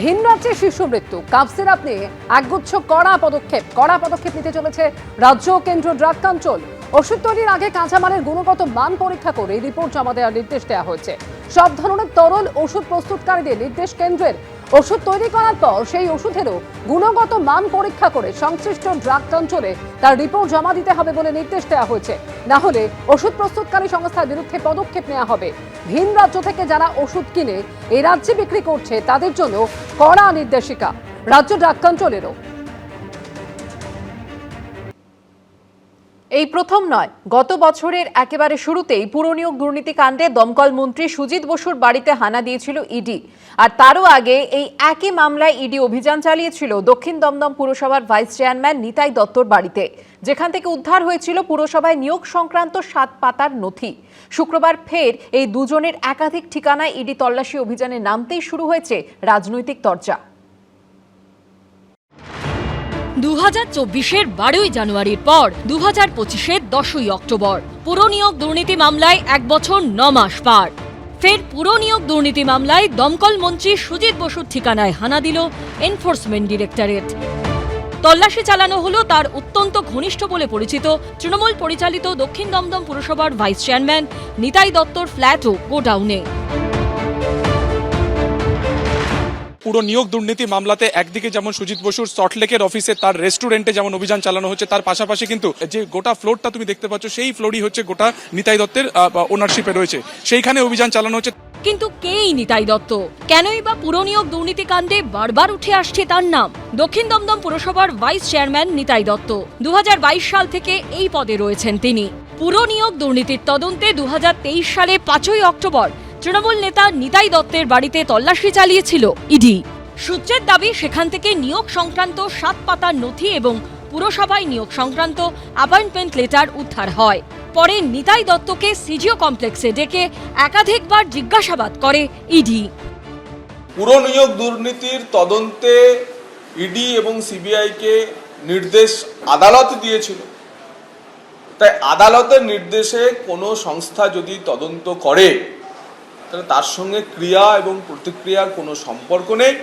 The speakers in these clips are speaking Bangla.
ভিন রাজ্যে শিশু মৃত্যু। কাপ সিরাপ নিয়ে একগুচ্ছ কড়া পদক্ষেপ। কড়া পদক্ষেপ নিতে চলেছে রাজ্য কেন্দ্র ড্রাগ কন্ট্রোল ওষুধ তৈরির আগে কাঁচামালের গুণগত মান পরীক্ষা করে রিপোর্ট জমা দেওয়ার নির্দেশ দেওয়া হয়েছে। সব ধরনের তরল ওষুধ প্রস্তুতকারীদের নির্দেশ কেন্দ্রের ওষুধ তৈরি করার পর সেই ওষুধেরও গুণগত মান পরীক্ষা করে সংশ্লিষ্ট ড্রাগ অঞ্চলে তার রিপোর্ট জমা দিতে হবে বলে নির্দেশ দেওয়া হয়েছে। না হলে ওষুধ প্রস্তুতকারী সংস্থার বিরুদ্ধে পদক্ষেপ নেওয়া হবে। ভিন রাজ্য থেকে যারা ওষুধ কিনে এই রাজ্যে বিক্রি করছে, তাদের জন্য কড়া নির্দেশিকা। রাজ্য ড্রাগ কন্ট্রোলেরও এই প্রথম নয়। গত বছরের একেবারে শুরুতেই পুরনিয়োগ দুর্নীতি কাণ্ডে দমকল মন্ত্রী সুজিত বসুর বাড়িতে হানা দিয়েছিল ইডি। আর তারও আগে এই একই মামলায় ইডি অভিযান চালিয়েছিল দক্ষিণ দমদম পুরসভার ভাইস চেয়ারম্যান নিতাই দত্তর বাড়িতে। যেখান থেকে উদ্ধার হয়েছিল পুরসভায় নিয়োগ সংক্রান্ত সাত পাতার নথি। শুক্রবার ফের এই দুজনের একাধিক ঠিকানায় ইডি তল্লাশি অভিযানে নামতেই শুরু হয়েছে রাজনৈতিক তরজা। দু হাজার চব্বিশের বারোই জানুয়ারির পর দু হাজার পঁচিশের দশই অক্টোবর। পুরনিয়োগ দুর্নীতি মামলায় এক বছর ন মাস পার। ফের পুরনিয়োগ দুর্নীতি মামলায় দমকল মন্ত্রী সুজিত বসুর ঠিকানায় হানা দিল এনফোর্সমেন্ট ডিরেক্টরেট। তল্লাশি চালানো হলো তার অত্যন্ত ঘনিষ্ঠ বলে পরিচিত তৃণমূল পরিচালিত দক্ষিণ দমদম পুরসভার ভাইস চেয়ারম্যান নিতাই দত্তর ফ্ল্যাট ও গোডাউনে। পুরো নিয়োগ দুর্নীতি মামলাতে একদিকে যেমন সুজিত বসুর সল্টলেকের অফিসে তার রেস্টুরেন্টে যেমন অভিযান চালানো হচ্ছে, তার পাশাপাশি কিন্তু যে গোটা ফ্লোরটা তুমি দেখতে পাচ্ছ, সেই ফ্লোরই হচ্ছে গোটা নিতাই দত্তের ওনারশিপে রয়েছে। সেইখানে অভিযান চালানো হচ্ছে। কিন্তু কেই নিতাই দত্ত? কেনই বা পুরনিয়োগ দুর্নীতিকাণ্ডে বারবার উঠে আসছে তার নাম? দক্ষিণ দমদম পুরসভার ভাইস চেয়ারম্যান নিতাই দত্ত। দু হাজার বাইশ সাল থেকে এই পদে রয়েছেন তিনি। পুরনিয়োগ দুর্নীতির তদন্তে দু হাজার তেইশ সালে পাঁচই অক্টোবর তৃণমূল নেতা নিতাই দত্তের বাড়িতে তল্লাশি চালিয়েছিল ইডি। সূত্রের দাবি, সেখান থেকে নিয়োগ সংক্রান্ত সাত পাতার নথি এবং পুরসভায় নিয়োগ সংক্রান্ত অ্যাপয়েন্টমেন্ট লেটার উদ্ধার হয়। পরে নিতাই দত্তকে সিজিও কমপ্লেক্সে ডেকে একাধিকবার জিজ্ঞাসাবাদ করে ইডি। পুরনিয়োগ দুর্নীতির তদন্তে ইডি এবং সিবিআইকে নির্দেশ আদালত দিয়েছিল। তাই আদালতের নির্দেশে কোনো সংস্থা যদি তদন্ত করে তাহলে তার সঙ্গে ক্রিয়া এবং প্রতিক্রিয়ার কোনো সম্পর্ক নেই।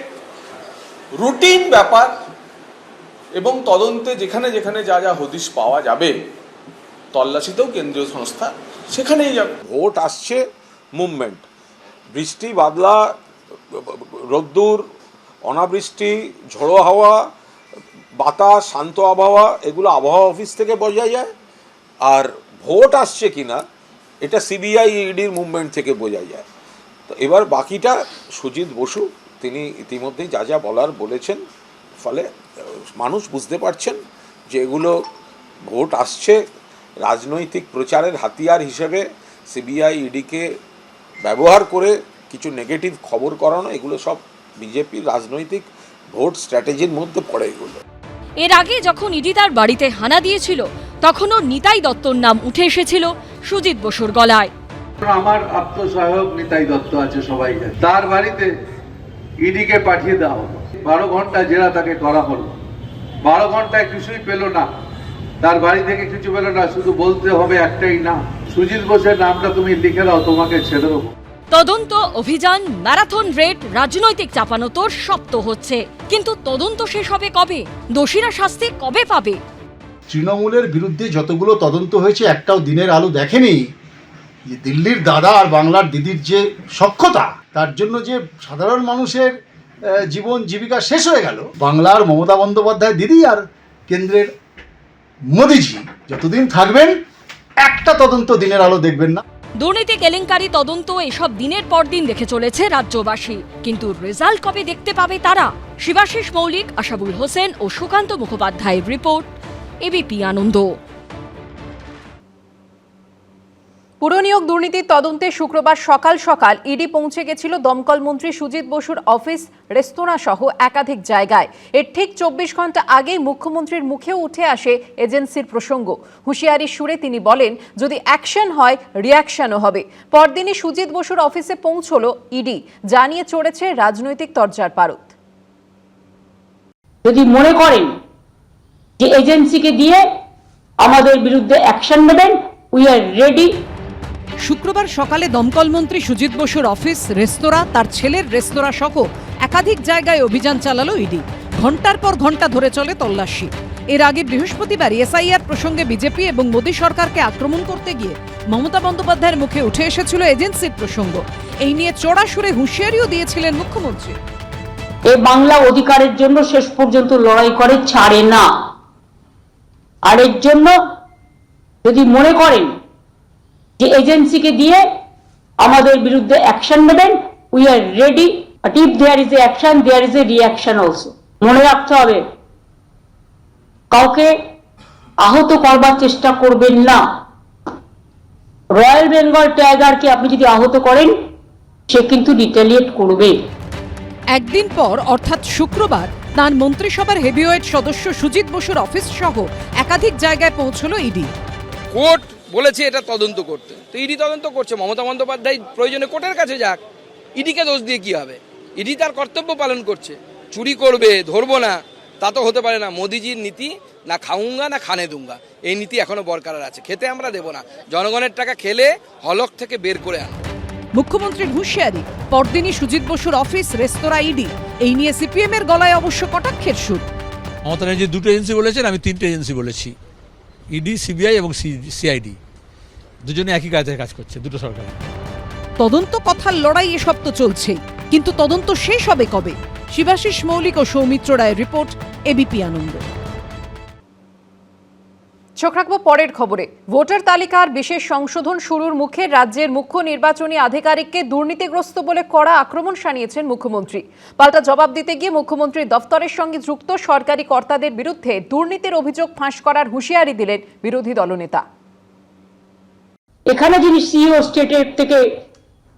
রুটিন ব্যাপার এবং তদন্তে যেখানে যেখানে যা যা হদিশ পাওয়া যাবে, তল্লাশিতেও কেন্দ্রীয় সংস্থা সেখানেই যাবে। ভোট আসছে, মুভমেন্ট। বৃষ্টি, বাদলা, রোদ্দুর, অনাবৃষ্টি, ঝোড়ো হাওয়া, বাতাস, শান্ত আবহাওয়া, এগুলো আবহাওয়া অফিস থেকে বোঝা যায়। আর ভোট আসছে কিনা, এটা সিবিআই, ইডির মুভমেন্ট থেকে বোঝা যায়। তো এবার বাকিটা সুজিত বসু, তিনি ইতিমধ্যেই যা যা বলার বলেছেন, ফলে মানুষ বুঝতে পারছেন যে এগুলো ভোট আসছে রাজনৈতিক প্রচারের হাতিয়ার হিসেবে, সিবিআই, ইডিকে ব্যবহার করে কিছু নেগেটিভ খবর করানো, এগুলো সব বিজেপির রাজনৈতিক ভোট স্ট্র্যাটেজির মধ্যে পড়ে এগুলো। এর আগে যখন ইডি তার বাড়িতে হানা দিয়েছিল, তখনও নিতাই দত্তর নাম উঠে এসেছিল সুজিত বসুর গলায়। আমার আত্মসহায়ক নিতাই দত্ত আছে সবাই তার বাড়িতে ইডিকে পাঠিয়ে দেওয়া হলো। বারো ঘণ্টা জেরা তাকে করা হলো। বারো ঘন্টায় কিছুই পেল না। তার বাড়ি থেকে কিছু পেল না শুধু বলতে হবে একটাই না সুজিত বোসের নামটা তুমি লিখে দাও তোমাকে ছেড়ে দেবো। তদন্ত অভিযান ম্যারাথন রেড রাজনৈতিক চাপানোতর সপ্ত হচ্ছে। কিন্তু তদন্ত শেষ হবে কবে? দোষীরা শাস্তি কবে পাবে? তৃণমূলের বিরুদ্ধে যতগুলো তদন্ত হয়েছে একটাও দিনের আলো দেখেনি। যে দিল্লির দাদা আর বাংলার দিদির যে সক্ষতা তার জন্য যে সাধারণ মানুষের জীবন জীবিকা শেষ হয়ে গেল, বাংলার মমতা বন্দ্যোপাধ্যায় দিদি আর কেন্দ্রের মোদিজি যতদিন থাকবেন, একটা তদন্ত দিনের আলো দেখবেন না। দুর্নীতি, কেলেঙ্কারি, তদন্ত এসব দিনের পর দিন দেখে চলেছে রাজ্যবাসী। কিন্তু রেজাল্ট কবে দেখতে পাবে তারা? শিবাশিস মৌলিক, আশাবুল হোসেন ও সুকান্ত মুখোপাধ্যায়ের রিপোর্ট, এবিপি আনন্দ। পুরনিয়োগ দুর্নীতির তদন্তে শুক্রবার সকাল সকাল ইডি পৌঁছে গেছিল দমকল মন্ত্রী সুজিত বসুর অফিস, রেস্তোরাঁ সহ একাধিক জায়গায়। এর ঠিক চব্বিশ ঘণ্টা আগেই মুখ্যমন্ত্রীর মুখেও উঠে আসে এজেন্সির প্রসঙ্গ। হুঁশিয়ারির সুরে তিনি বলেন, যদি অ্যাকশন হয় রিয়াকশনও হবে। পরদিনই সুজিত বসুর অফিসে পৌঁছলো ইডি, জানিয়ে চড়েছে রাজনৈতিক তরজার পারত যদি মনে করেন যে এজেন্সিকে দিয়ে আমাদের বিরুদ্ধে অ্যাকশন নেবেন উই আর রেডি শুক্রবার সকালে দমকলমন্ত্রী সুজিত বসুর অফিস, রেস্তোরাঁ, তার ছেলের রেস্তোরাঁ সহ একাধিক জায়গায় অভিযান চালালো ইডি। ঘণ্টার পর ঘণ্টা ধরে চলে তল্লাশি। এর আগে বৃহস্পতিবার এসআইআর প্রসঙ্গে বিজেপি এবং মোদী সরকারকে আক্রমণ করতে গিয়ে মমতা বন্দ্যোপাধ্যায়ের মুখে উঠে এসেছিল এজেন্সির প্রসঙ্গ। এই নিয়ে চড়া সুরে হুঁশিয়ারিও দিয়েছিলেন মুখ্যমন্ত্রী। এ বাংলা অধিকারের জন্য শেষ পর্যন্ত লড়াই করে, ছাড়ে না। আর এর জন্য যদি মনে করেন যে এজেন্সিকে দিয়ে আমাদের বিরুদ্ধে অ্যাকশন নেবেন we are ready but if there is a action there is a reaction also মনে রাখতে হবে কাউকে আহত করবার চেষ্টা করবেন না। রয়্যাল বেঙ্গল টাইগারকে আপনি যদি আহত করেন সে কিন্তু রিটালিয়েট করবে। একদিন পর অর্থাৎ শুক্রবার তার মন্ত্রিসভার হেভিওয়েট সদস্য সুজিত বসুর অফিস সহ একাধিক জায়গায় পৌঁছলো ইডি কোর্ট বলেছে এটা তদন্ত করতে। তো ইডি তদন্ত করছে মমতা বন্দ্যোপাধ্যায় প্রয়োজনে কোর্টের কাছে যাক। ইডিকে দোষ দিয়ে কি হবে? ইডি তার কর্তব্য পালন করছে। চুরি করবে ধরবো না তা তো হতে পারে না। মোদিজির নীতি না খাউঙ্গা না খানে দুঙ্গা। এই নীতি এখনও বরকরার আছে। খেতে আমরা দেবো না। জনগণের টাকা খেলে হলক থেকে বের করে আনো। মুখ্যমন্ত্রীর হুঁশিয়ারি পরদিনই সুজিত বসুর অফিস রেস্তোরাঁ ইডি। এই নিয়ে সিপিএম এর গলায় অবশ্য কটাক্ষের সুর। মমতা ব্যানার্জি দুটো এজেন্সি বলেছেন আমি তিনটে এজেন্সি বলেছি। ইডি সিবিআই এবং সিআইডি। দুজনে একই কাজে কাজ করছে দুটো সরকার। তদন্ত কথার লড়াই এসব তো চলছেই কিন্তু তদন্ত শেষ হবে কবে? শিবাশিস মৌলিক ও সৌমিত্র রায়ের রিপোর্ট এবিপি আনন্দ। চোখ রাখব পরের খবরে। ভোটার তালিকার বিশেষ সংশোধন শুরুর মুখে রাজ্যের মুখ্য নির্বাচনী আধিকারিককে দুর্নীতিগ্রস্ত বলে কড়া আক্রমণ শানিয়েছেন মুখ্যমন্ত্রী। পাল্টা জবাব দিতে গিয়ে মুখ্যমন্ত্রীর দফতরের সঙ্গে যুক্ত সরকারি কর্তাদের বিরুদ্ধে দুর্নীতির অভিযোগ ফাঁস করার হুঁশিয়ারি দিলেন বিরোধী দলনেতা। এখানে যিনি সিইও স্টেটের থেকে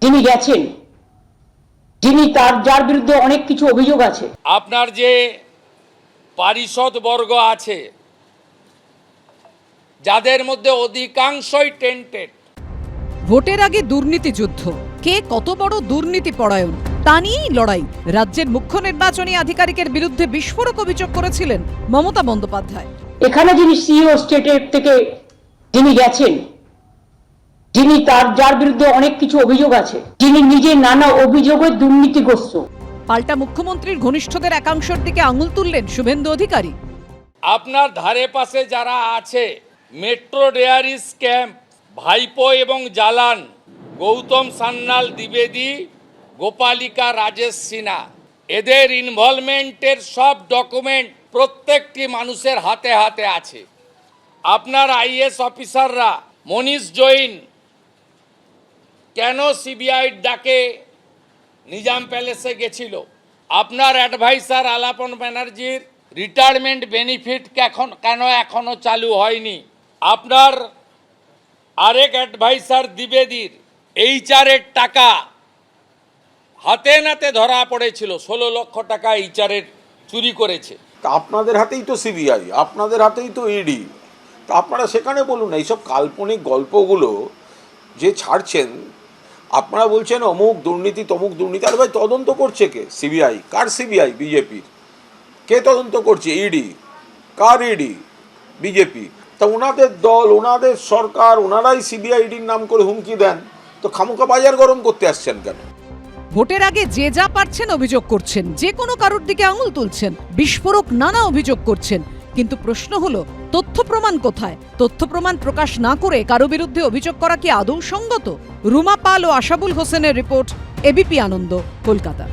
যিনি গেছেন যিনি তার যার বিরুদ্ধে অনেক কিছু অভিযোগ আছে। আপনার যে পারিষদ বর্গ আছে যাদের মধ্যে অধিকাংশই টেন্টেড ভোটের আগে দুর্নীতি যুদ্ধ। কে কত বড় দুর্নীতি পরায়ণ তা নিয়েই লড়াই। রাজ্যের মুখ্য নির্বাচনী আধিকারিকের বিরুদ্ধে বিস্ফোরক অভিযোগ করেছিলেন মমতা বন্দ্যোপাধ্যায়। এখানে যিনি সিইও স্টেটের থেকে যিনি গেছেন যিনি তার যার বিরুদ্ধে অনেক কিছু অভিযোগ আছে যিনি নিজে নানা অভিযোগে দুর্নীতিগ্রস্ত। পাল্টা মুখ্যমন্ত্রীর ঘনিষ্ঠদের একাংশের দিকে আঙুল তুললেন শুভেন্দু অধিকারী। আপনার ধারে পাশে যারা আছে মেট্রো ডেয়ারি স্ক্যাম্প ভাইপো এবং জালান গৌতম সান্যাল দ্বিবেদী গোপালিকা রাজেশ সিনহা এদের ইনভলভমেন্টের সব ডকুমেন্ট প্রত্যেকটি মানুষের হাতে হাতে আছে। আপনার আইএস অফিসাররা মনীষ জৈন কেন সিবিআই ডাকে? নিজাম প্যালেসে গেছিল। আপনার অ্যাডভাইসার আলাপন ব্যানার্জির রিটায়ারমেন্ট বেনিফিট এখন কেন এখনও চালু হয়নি? আপনার আরেক অ্যাডভাইসার দ্বিবেদীর এইচআরের টাকা হাতে নাতে ধরা পড়েছিল। ষোলো লক্ষ টাকা এইচআরের চুরি করেছে। আপনাদের হাতেই তো সিবিআই, আপনাদের হাতেই তো ইডি তা আপনারা সেখানে বলুন, এইসব কাল্পনিক গল্পগুলো যে ছাড়ছেন আপনারা বলছেন অমুক দুর্নীতি, তমুক দুর্নীতি, আরে ভাই তদন্ত করছে কে? সিবিআই। কার সিবিআই? বিজেপির। কে তদন্ত করছে? ইডি। কার ইডি? বিজেপি। তা ওনাদের দল, ওনাদের সরকার, ওনারাই সিবিআইডির নাম করে হুমকি দেন। তো খামুকা বাজার গরম করতে আসছেন কেন? ভোটের আগে যে যা পারছেন অভিযোগ করছেন, যে কোনো কারোর দিকে আঙুল তুলছেন, বিস্ফোরক নানা অভিযোগ করছেন। কিন্তু প্রশ্ন হলো, তথ্য প্রমাণ কোথায়? তথ্য প্রমাণ প্রকাশ না করে কারও বিরুদ্ধে অভিযোগ করা কি আদৌ সঙ্গত? রুমা পাল ও আশাবুল হোসেনের রিপোর্ট এবিপি আনন্দ, কলকাতা।